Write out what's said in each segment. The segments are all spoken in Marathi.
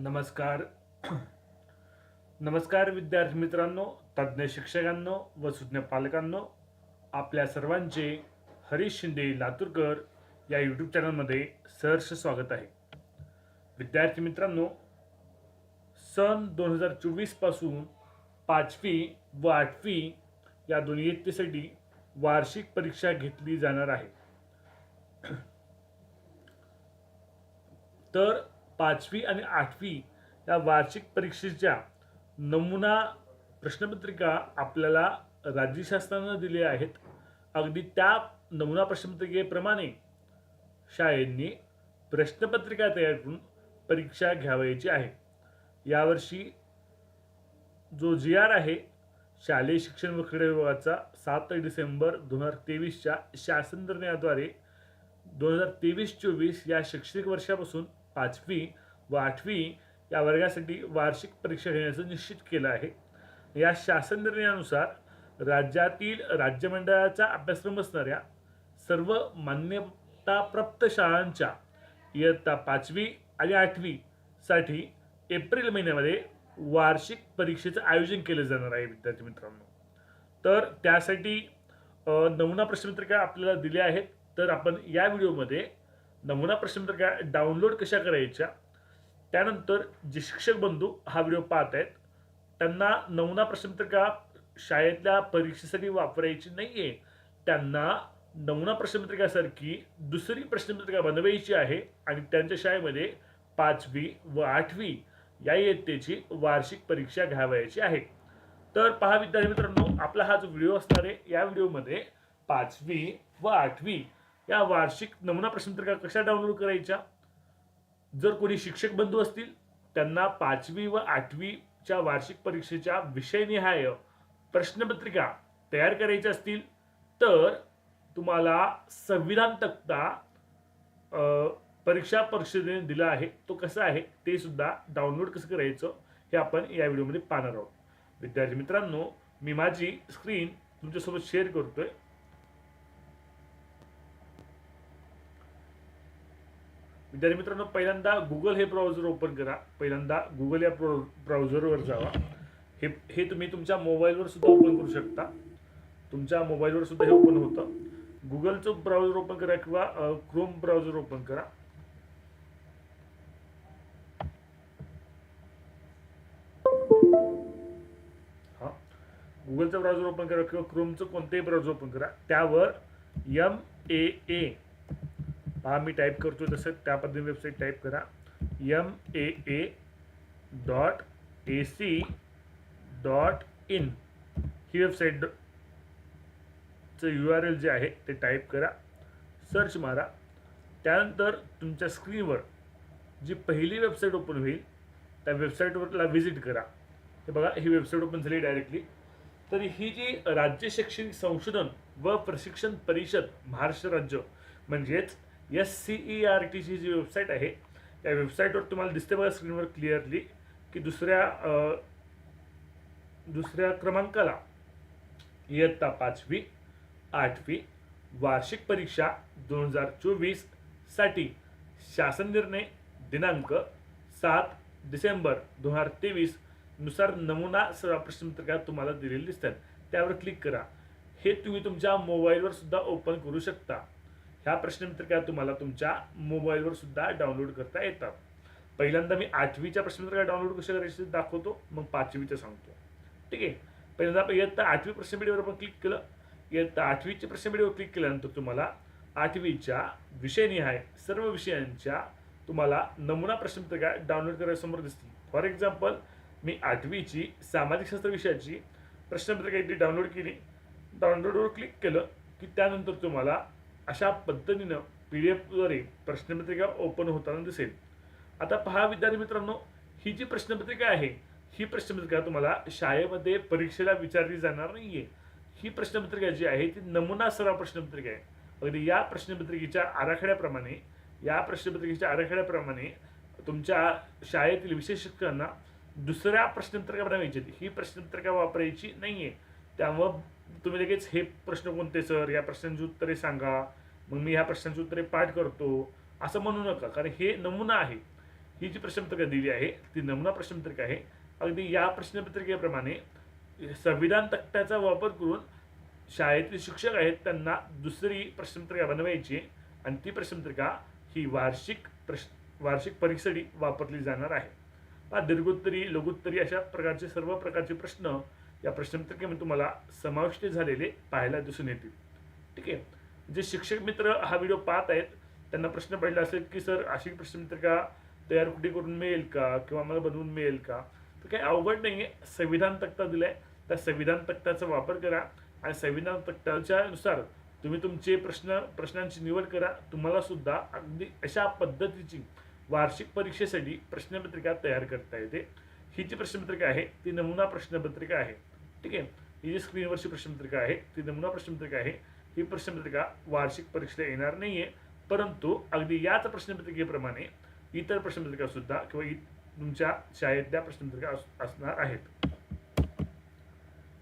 नमस्कार. नमस्कार विद्यार्थी मित्रांनो तज्ज्ञ शिक्षकांनो व सुज्ञ पालकांनो. आपल्या सर्वांचे हरीश शिंदे लातूरकर या यूट्यूब चॅनलमध्ये सहर्ष स्वागत आहे. विद्यार्थी मित्रांनो सन दोन हजार चोवीसपासून पाचवी व आठवी या दोन्ही इयत्तेसाठी वार्षिक परीक्षा घेतली जाणार आहे. तर पाचवी आणि आठवी या वार्षिक परीक्षेच्या नमुना प्रश्नपत्रिका आपल्याला राज्य शासनानं दिले आहेत. अगदी त्या नमुना प्रश्नपत्रिकेप्रमाणे शाळेंनी प्रश्नपत्रिका तयार करून परीक्षा घ्यावयाची आहे. यावर्षी जो जी आर आहे शालेय शिक्षण व क्रीडा विभागाचा सात डिसेंबर दोन हजार तेवीसच्या शासन निर्णयाद्वारे दोन हजार तेवीस चोवीस या शैक्षणिक वर्षापासून पाचवी व आठवी या वर्गासाठी वार्षिक परीक्षा घेण्याचं निश्चित केलं आहे. या शासन निर्णयानुसार राज्यातील राज्यमंडळाचा अभ्यासक्रम असणाऱ्या सर्व मान्यताप्राप्त शाळांच्या इयत्ता पाचवी आणि आठवीसाठी एप्रिल महिन्यामध्ये वार्षिक परीक्षेचं आयोजन केलं जाणार आहे विद्यार्थी मित्रांनो. तर त्यासाठी नमुना प्रश्नपत्रिका आपल्याला दिल्या आहेत. तर आपण या व्हिडिओमध्ये नमुना प्रश्नपत्रिका डाउनलोड कशा करायच्या? त्यानंतर जे शिक्षक बंधू हा व्हिडिओ पाहत आहेत त्यांना नमुना प्रश्नपत्रिका शाळेतल्या परीक्षेसाठी वापरायची नाही आहे त्यांना नमुना प्रश्नपत्रिकासारखी दुसरी प्रश्नपत्रिका बनवायची आहे आणि त्यांच्या शाळेमध्ये पाचवी व आठवी या इयत्तेची वार्षिक परीक्षा घ्यावयाची आहे. तर पहा विद्यार्थी मित्रांनो आपला हा जो व्हिडिओ असणार आहे या व्हिडिओमध्ये पाचवी व आठवी या वार्षिक नमुना प्रश्नपत्रिका कशा डाउनलोड करायच्या. जर कोणी शिक्षक बंधू असतील त्यांना पाचवी व आठवीच्या वार्षिक परीक्षेच्या विषयनिहाय प्रश्नपत्रिका तयार करायच्या असतील तर तुम्हाला संविधान तक्ता परीक्षा परिषदेने दिला आहे. तो कसा आहे ते सुद्धा डाउनलोड कसं करायचं हे आपण या व्हिडिओमध्ये पाहणार आहोत. विद्यार्थी मित्रांनो मी माझी स्क्रीन तुमच्यासोबत शेअर करतोय. विद्यार्थी मित्रांनो पहिल्यांदा गुगल हे ब्राउझर ओपन करा. पहिल्यांदा गुगल या ब्राउझरवर जावा. हे हे तुम्ही तुमच्या मोबाईलवर सुद्धा ओपन करू शकता. तुमच्या मोबाईलवर सुद्धा हे ओपन होतं. गुगलचं ब्राउझर ओपन करा किंवा क्रोम ब्राउझर ओपन करा. हा. गुगलचं ब्राउझर ओपन करा किंवा क्रोमचं कोणतेही ब्राउझर ओपन करा. त्यावर एम ए ए पहा मी टाईप करतो तसं त्या पद्धतीने वेबसाईट टाईप करा. M A A dot A C dot in he website चं यू आर एल जे आहे ते टाईप करा. सर्च मारा. त्यानंतर तुमच्या स्क्रीनवर जी पहिली वेबसाईट ओपन होईल त्या वेबसाईटवरला व्हिजिट करा. हे बघा ही वेबसाईट ओपन झाली डायरेक्टली तर ही जी राज्य शैक्षणिक संशोधन व प्रशिक्षण परिषद महाराष्ट्र राज्य म्हणजेच एस सी ई आर टीची जी वेबसाईट आहे त्या वेबसाईटवर तुम्हाला दिसते बघा स्क्रीनवर क्लिअरली की दुसऱ्या दुसऱ्या क्रमांकाला इयत्ता पाचवी आठवी वार्षिक परीक्षा दोन हजार चोवीससाठी शासन निर्णय दिनांक सात डिसेंबर दोन हजार तेवीसनुसार नमुना सर्व प्रश्नपत्रिका तुम्हाला दिलेली दिसतात. त्यावर क्लिक करा. हे तुम्ही तुमच्या मोबाईलवर सुद्धा ओपन करू शकता. ह्या प्रश्नपत्रिका तुम्हाला तुमच्या मोबाईलवर सुद्धा डाउनलोड करता येतात. पहिल्यांदा मी आठवीच्या प्रश्नपत्रिका डाउनलोड कशा करायचे दाखवतो मग पाचवीचं सांगतो. ठीक आहे? पहिल्यांदा इयत्ता आठवी प्रश्नपेढीवर आपण क्लिक केलं. इयत्ता आठवीच्या प्रश्नपेढीवर क्लिक केल्यानंतर तुम्हाला आठवीच्या विषयनिहाय सर्व विषयांच्या तुम्हाला नमुना प्रश्नपत्रिका डाउनलोड करायसमोर दिसतील. फॉर एक्झाम्पल मी आठवीची सामाजिक शास्त्र विषयाची प्रश्नपत्रिका इथे डाउनलोड केली. डाउनलोडवर क्लिक केलं की त्यानंतर तुम्हाला अशा पद्धतीनं पी डी एफद्वारे प्रश्नपत्रिका ओपन होताना दिसेल. आता पहा विद्यार्थी मित्रांनो ही जी प्रश्नपत्रिका आहे ही प्रश्नपत्रिका तुम्हाला शाळेमध्ये परीक्षेला विचारली जाणार नाही आहे ही प्रश्नपत्रिका जी आहे ती नमुना सराव प्रश्नपत्रिका आहे. अगदी या प्रश्नपत्रिकेच्या आराखड्याप्रमाणे या प्रश्नपत्रिकेच्या आराखड्याप्रमाणे तुमच्या शाळेतील विषय शिक्षकांना दुसऱ्या प्रश्नपत्रिका बनवायची ही प्रश्नपत्रिका वापरायची नाही आहे त्यामुळं तुम्ही लगेच हे प्रश्न कोणते सर? या प्रश्नांची उत्तरे सांगा. मग मी ह्या प्रश्नांची उत्तरे पाठ करतो. असं म्हणू नका कारण हे नमुना आहे. ही जी प्रश्नपत्रिका दिली आहे ती नमुना प्रश्नपत्रिका आहे. अगदी या प्रश्नपत्रिकेप्रमाणे संविधान तक्त्याचा वापर करून शाळेतले शिक्षक आहेत त्यांना दुसरी प्रश्नपत्रिका बनवायची आणि ती प्रश्नपत्रिका ही वार्षिक प्रश्न वार्षिक परीक्षेसाठी वापरली जाणार आहे. दीर्घोत्तरी लघुत्तरी अशा प्रकारचे सर्व प्रकारचे प्रश्न या प्रश्नपत्रिकेमध्ये तुम्हाला समाविष्ट झालेले पाहायला दिसून येतील. ठीक आहे? जे शिक्षक मित्र हा व्हिडिओ पाहत आहेत त्यांना प्रश्न पडला असेल की सर अशी प्रश्नपत्रिका तयार कुठे करून मिळेल का? किंवा मला बनवून मिळेल का? तर काही अवघड नाही आहे संविधान तक्ता दिलाय. त्या संविधान तक्ताचा वापर करा आणि संविधान तक्ताच्या नुसार तुम्ही तुमचे प्रश्न प्रश्नांची निवड करा. तुम्हाला सुद्धा अगदी अशा पद्धतीची वार्षिक परीक्षेसाठी प्रश्नपत्रिका तयार करता येते. ही जी प्रश्नपत्रिका आहे ती नमुना प्रश्नपत्रिका आहे. ठीक आहे? ही जी स्क्रीनवरची प्रश्नपत्रिका आहे ती नमुना प्रश्नपत्रिका आहे. ही प्रश्नपत्रिका वार्षिक परीक्षेला येणार नाही आहे परंतु अगदी याच प्रश्नपत्रिकेप्रमाणे इतर प्रश्नपत्रिका सुद्धा किंवा तुमच्या शाळेतल्या प्रश्नपत्रिका असणार आहेत.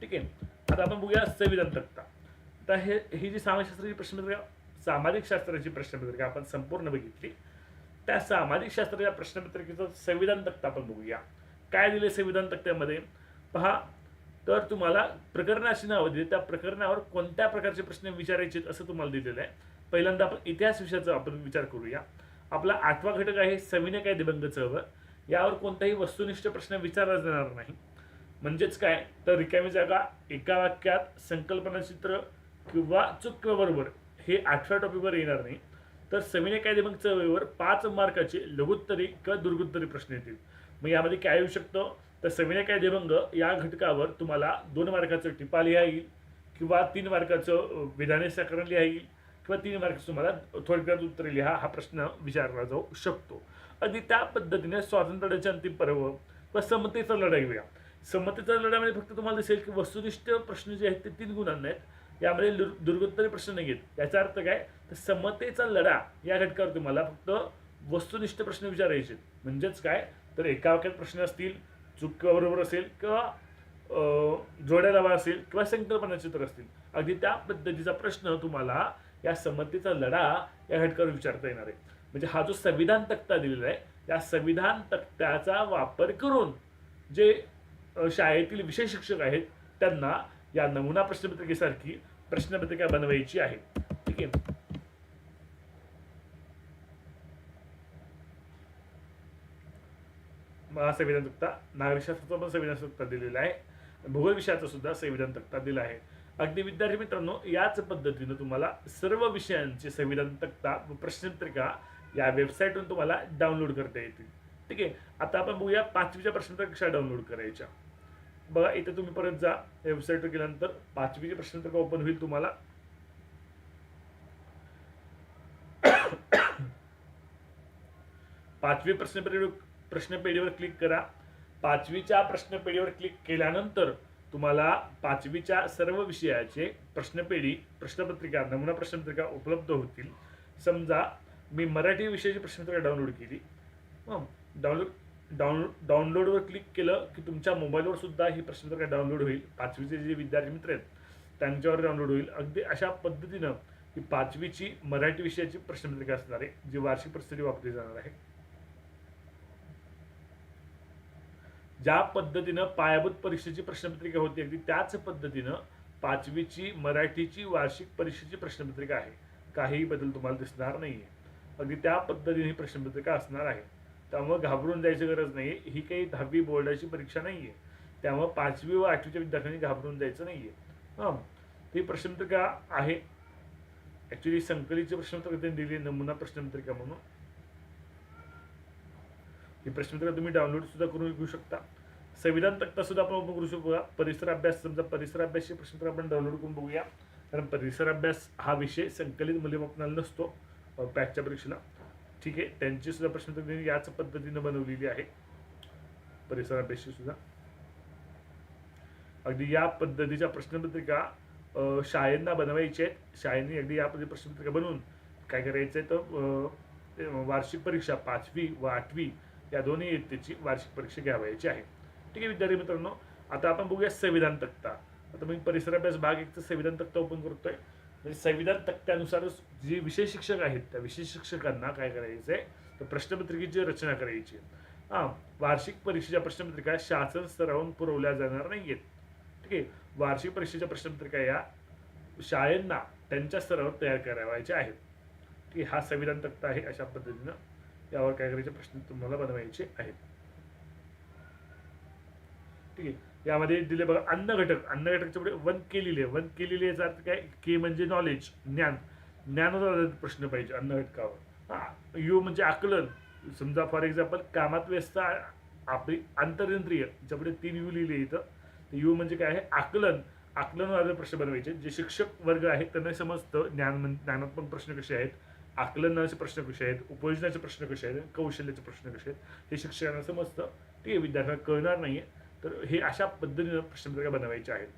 ठीक आहे? आता आपण बघूया संविधान तक्ता आता हे ही जी सामाजिकशास्त्राची प्रश्नपत्रिका सामाजिक शास्त्राची प्रश्नपत्रिका आपण संपूर्ण बघितली. त्या सामाजिक शास्त्राच्या प्रश्नपत्रिकेचं संविधान तक्ता आपण बघूया. काय दिले संविधान तक्त्यामध्ये? पहा तर तुम्हाला प्रकरणाची नावं दिली. त्या प्रकरणावर कोणत्या प्रकारचे प्रश्न विचारायचे असं तुम्हाला दिलेलं आहे. पहिल्यांदा आपण इतिहास विषयाचा आपण विचार करूया. आपला आठवा घटक आहे सविनय कायदेभंग चळवळ. यावर कोणताही वस्तुनिष्ठ प्रश्न विचारला जाणार नाही. म्हणजेच काय? तर रिकामी जागा एका वाक्यात संकल्पनाचित्र किंवा चूक बरोबर हे आठव्या टॉपिकवर येणार नाही. तर सविनय कायदेभंग चळवळीवर पाच मार्काचे लघुत्तरी किंवा दुर्गुत्तरी प्रश्न येतील. मग यामध्ये काय येऊ शकतं? तर सविनय कायदेभंग या घटकावर तुम्हाला दोन मार्काचं टिपा लिहा येईल किंवा तीन मार्काचं विधाने साकरण लिहा येईल किंवा तीन मार्काचं तुम्हाला थोडक्यात उत्तर लिहा हा प्रश्न विचारला जाऊ शकतो. अगदी त्या पद्धतीने स्वातंत्र्याचे अंतिम पर्व व समतेचा लढा घेऊया समतेच्या लढ्यामध्ये फक्त तुम्हाला दिसेल की वस्तुनिष्ठ प्रश्न जे आहेत ते तीन गुणांना आहेत. यामध्ये दुर- दुर्गोत्तरी प्रश्न नाही आहेत याचा अर्थ काय? तर समतेचा लढा या घटकावर तुम्हाला फक्त वस्तुनिष्ठ प्रश्न विचारायचे आहेत. म्हणजेच काय? तर एका वाक्यात प्रश्न असतील चूक किंवा बरोबर असेल किंवा जोड्या लावा असेल किंवा संकल्पनाचे उत्तर असतील अगदी त्या पद्धतीचा प्रश्न तुम्हाला या समतेचा लढा या घटकावर विचारता येणार आहे. म्हणजे हा जो संविधान तक्ता दिलेला आहे या संविधान तक्त्याचा वापर करून जे शाळेतील विषय शिक्षक आहेत त्यांना या नमुना प्रश्नपत्रिकेसारखी प्रश्नपत्रिका बनवायची आहे. ठीक आहे मग हा संविधान तक्ता नागरिकशास्त्राचा पण संविधान तक्ता दिलेला आहे. भूगोल विषयाचा सुद्धा संविधान तक्ता दिला आहे. अगदी विद्यार्थी मित्रांनो याच पद्धतीनं तुम्हाला सर्व विषयांचे संविधान तक्ता व प्रश्नपत्रिका या वेबसाईटवरून तुम्हाला डाउनलोड करता येतील. ठीक आहे? आता आपण बघूया पाचवीच्या प्रश्नपत्रिका कशा डाउनलोड करायच्या. बघा इथे तुम्ही परत जा. वेबसाईटवर गेल्यानंतर पाचवीची प्रश्नपत्रिका ओपन होईल तुम्हाला. पाचवी प्रश्नपेढी प्रश्नपेढीवर क्लिक करा. पाचवीच्या प्रश्नपेढीवर क्लिक केल्यानंतर तुम्हाला पाचवीच्या सर्व विषयाचे प्रश्नपेढी प्रश्नपत्रिका नमुना प्रश्नपत्रिका उपलब्ध होतील. समजा मी मराठी विषयाची प्रश्नपत्रिका डाउनलोड केली. डाउनलोड डाउनलोड डाउनलोडवर क्लिक केलं की तुमच्या मोबाईलवर सुद्धा ही प्रश्नपत्रिका डाउनलोड होईल. पाचवीचे जे विद्यार्थी मित्र आहेत त्यांच्यावर डाउनलोड होईल. अगदी अशा पद्धतीनं ही पाचवीची मराठी विषयाची प्रश्नपत्रिका असणार आहे जी वार्षिक परिस्थिती वापरली जाणार आहे. ज्या पद्धतीनं पायाभूत परीक्षेची प्रश्नपत्रिका होती अगदी त्याच पद्धतीनं पाचवीची मराठीची वार्षिक परीक्षेची प्रश्नपत्रिका आहे. काहीही बदल तुम्हाला दिसणार नाहीये. अगदी त्या पद्धतीने ही प्रश्नपत्रिका असणार आहे. त्यामुळे घाबरून जायची गरज नाही ही काही दहावी बोर्डाची परीक्षा नाही आहे त्यामुळे पाचवी व आठवीच्या विद्यार्थ्यांनी घाबरून जायचं नाहीये. हां. ती प्रश्नपत्रिका आहे. ॲक्च्युली संकलितची प्रश्नपत्रिका त्यांनी दिली नमुना प्रश्नपत्रिका म्हणून. ही प्रश्नपत्रिका तुम्ही डाउनलोड सुद्धा करून घेऊ शकता. संविधान तक्तासुद्धा आपण ओपन करू शकतो परिसर अभ्यास समजा परिसर अभ्यासची प्रश्नपत्र आपण डाउनलोड करून बघूया. कारण परिसर अभ्यास हा विषय संकलित मूल्यमापनाला नसतो पॅकच्या परीक्षेला. ठीक आहे? त्यांची सुद्धा प्रश्नपत्रिका याच पद्धतीनं बनवलेली आहे. परिसर अभ्यासची सुद्धा. अगदी या पद्धतीच्या प्रश्नपत्रिका शाळेंना बनवायची आहेत. शाळेने अगदी या पद्धती प्रश्नपत्रिका बनवून काय करायचं आहे तर वार्षिक परीक्षा पाचवी व आठवी या दोन्ही इयत्तेची वार्षिक परीक्षा घ्यावयाची आहे. ठीक आहे विद्यार्थी मित्रांनो आता आपण बघूया संविधान तक्ता. आता मी परिसराभ्यास भाग एकचं संविधान तक्ता ओपन करतोय. म्हणजे संविधान तक्त्यानुसारच जे विषय शिक्षक आहेत त्या विषय शिक्षकांना काय करायचं आहे तर प्रश्नपत्रिकेची रचना करायची. हां वार्षिक परीक्षेच्या प्रश्नपत्रिका शासन स्तरावरून पुरवल्या जाणार नाही आहेत ठीक आहे वार्षिक परीक्षेच्या प्रश्नपत्रिका या शाळेंना त्यांच्या स्तरावर तयार करावायच्या आहेत. ठीक आहे हा संविधान तक्ता आहे अशा पद्धतीनं. यावर काय करायचे प्रश्न तुम्हाला बनवायचे आहेत. ठीक आहे. यामध्ये दिले बघा अन्न घटक. अन्न घटकच्या पुढे वन केलेले वन केलेले याचा अर्थ काय? के म्हणजे नॉलेज ज्ञान. ज्ञानावर प्रश्न पाहिजे अन्न घटकावर. हा. यू म्हणजे आकलन. समजा फॉर एक्झाम्पल कामात व्यस्त आपली आंतरयंत्रीय ज्यापुढे तीन यू लिहिले इथं तर यू म्हणजे काय आहे? आकलन. आकलनावर प्रश्न बनवायचे. जे शिक्षक वर्ग आहेत त्यांना समजतं ज्ञान ज्ञानात्मक प्रश्न कसे आहेत? आकलनाचे प्रश्न कसे आहेत उपयोजनाचे प्रश्न कसे आहेत कौशल्याचे प्रश्न कसे आहेत हे शिक्षकांना समजतं. ठीक आहे विद्यार्थ्यांना कळणार नाही तर हे अशा पद्धतीनं प्रश्नपत्रिका बनवायचे आहेत.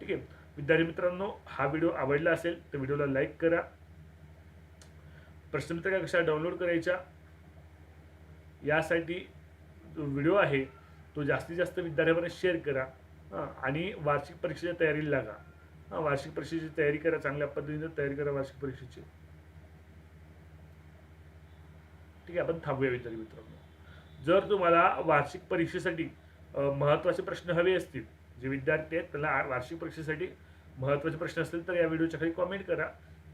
ठीक आहे विद्यार्थी मित्रांनो हा व्हिडिओ आवडला असेल तर व्हिडिओला लाईक करा. प्रश्नपत्रिका कशा डाउनलोड करायच्या यासाठी जो व्हिडिओ आहे तो जास्तीत जास्त विद्यार्थ्यांपर्यंत शेअर करा. आणि वार्षिक परीक्षेच्या तयारीला लागा. वार्षिक परीक्षेची तयारी करा चांगल्या पद्धतीने तयारी करा वार्षिक परीक्षेची. ठीक आहे आपण थांबूया विद्यार्थी मित्रांनो. जर तुम्हाला वार्षिक परीक्षेसाठी महत्त्वाचे प्रश्न हवे असतील जे विद्यार्थी आहेत त्यांना वार्षिक परीक्षेसाठी महत्त्वाचे प्रश्न असतील तर या व्हिडिओच्या खाली कॉमेंट करा.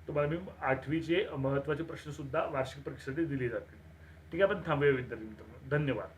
तुम्हाला मी आठवीचे महत्त्वाचे प्रश्नसुद्धा वार्षिक परीक्षेसाठी दिले जातील. ठीक आहे आपण थांबूया विद्यार्थी मित्रांनो. धन्यवाद.